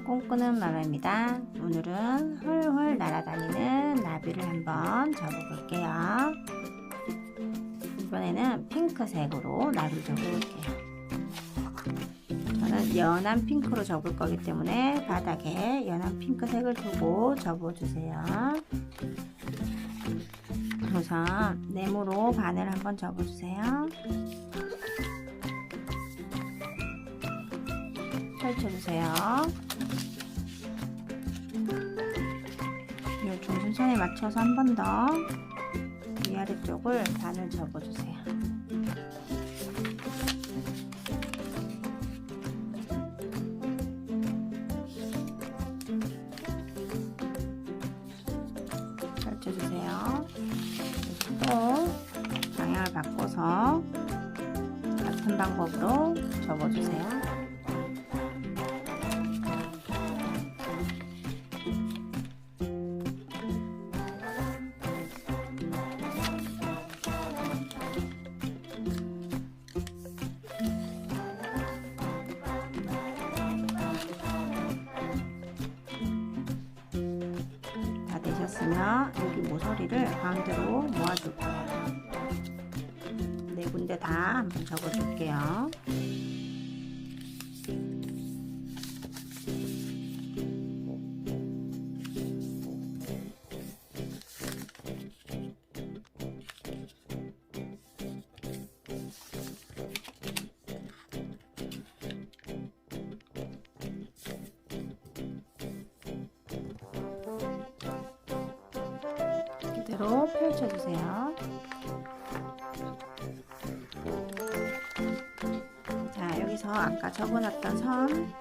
꿈꾸는 마마입니다. 오늘은 훌훌 날아다니는 나비를 한번 접어볼게요. 이번에는 핑크색으로 나비를 접어볼게요. 저는 연한 핑크로 접을 거기 때문에 바닥에 연한 핑크색을 두고 접어주세요. 우선 네모로 바늘 한번 접어주세요. 펼쳐주세요. 이 중심선에 맞춰서 한 번 더 위아래 쪽을 반을 접어주세요. 펼쳐주세요. 또 방향을 바꿔서 같은 방법으로 접어주세요. 되셨으면 여기 모서리를 가운데로 모아줄 거예요. 네 군데 다 한번 접어줄게요. 그대로 펼쳐주세요. 자, 여기서 아까 접어놨던 선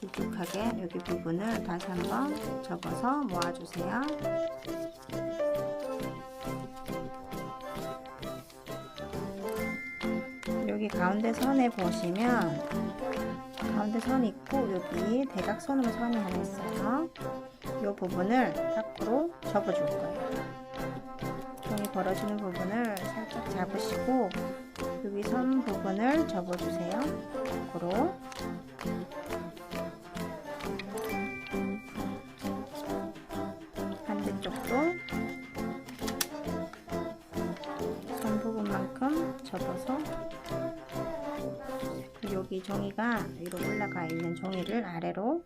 길쭉하게 여기 부분을 다시 한번 접어서 모아주세요. 여기 가운데 선에 보시면 가운데 선 있고 여기 대각선으로 선이 하나 있어요. 이 부분을 밖으로 접어줄 거예요. 벌어지는 부분을 살짝 잡으시고 여기 선 부분을 접어주세요. 밖으로 반대쪽도 선 부분만큼 접어서 여기 종이가 위로 올라가 있는 종이를 아래로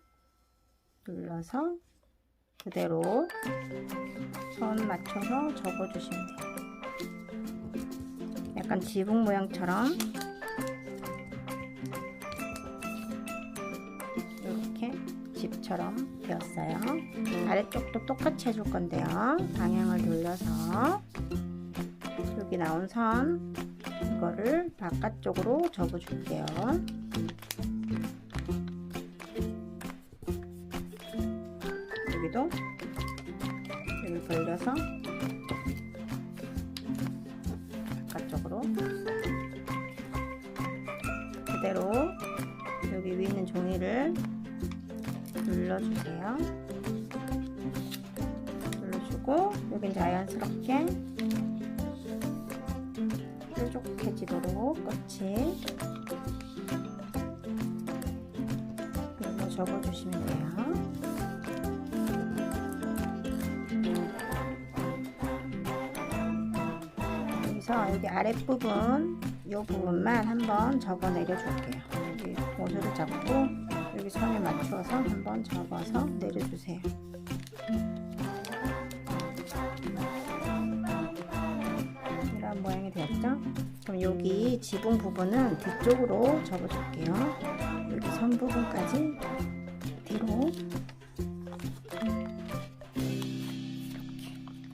눌러서 그대로 선 맞춰서 접어주시면 돼요. 약간 지붕 모양처럼 이렇게 집처럼 되었어요. 아래쪽도 똑같이 해줄 건데요. 방향을 돌려서 여기 나온 선 이거를 바깥쪽으로 접어줄게요. 여기도 여기 벌려서 바깥쪽으로 그대로 여기 위에 있는 종이를 눌러주세요. 눌러주고 여긴 자연스럽게 뾰족해지도록 끝이 눌러 접어주시면 돼요. 여기서 여기 아랫부분 이 부분만 한번 접어 내려 줄게요. 여기 모서리 잡고 여기 선에 맞추어서 한번 접어서 내려주세요. 이런 모양이 되었죠? 그럼 여기 지붕 부분은 뒤쪽으로 접어줄게요. 여기 선 부분까지 뒤로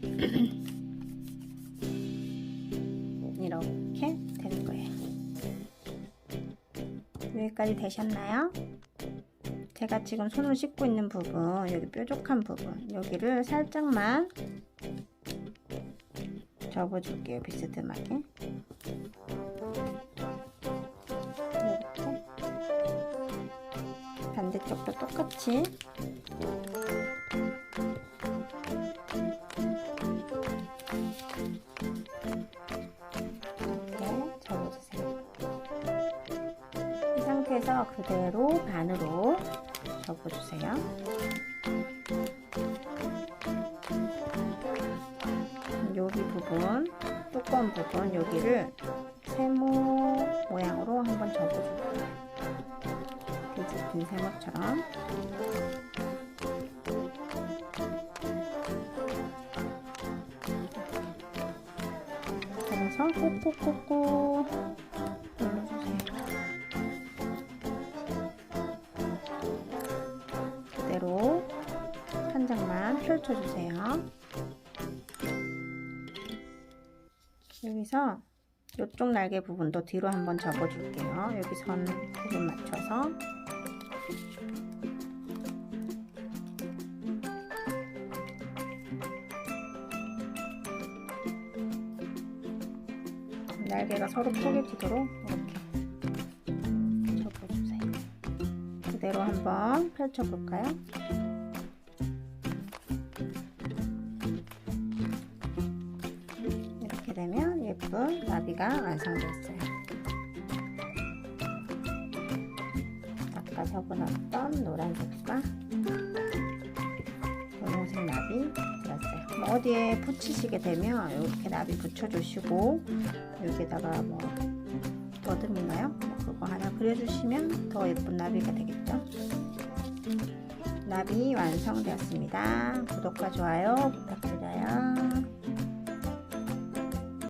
이렇게 여기까지 되셨나요? 제가 지금 손을 씻고 있는 부분, 여기 뾰족한 부분, 여기를 살짝만 접어줄게요. 비스듬하게. 반대쪽도 똑같이 상태에서 그대로 반으로 접어주세요. 여기 부분, 두꺼운 부분 여기를 세모 모양으로 한번 접어줄게요. 뒤집힌 세모처럼. 접어서 꾹꾹꾹꾹 펼쳐주세요. 여기서 이쪽 날개 부분도 뒤로 한번 접어줄게요. 여기 선 부분 맞춰서 날개가 서로 포개지도록 이렇게 접어주세요. 그대로 한번 펼쳐볼까요? 예쁜 나비가 완성됐어요. 아까 접어놨던 노란색과 분홍색 나비 들었어요. 뭐 어디에 붙이시게 되면 이렇게 나비 붙여주시고 여기다가 뭐 더듬인가요? 뭐 그거 하나 그려주시면 더 예쁜 나비가 되겠죠? 나비 완성되었습니다. 구독과 좋아요 부탁드립니다.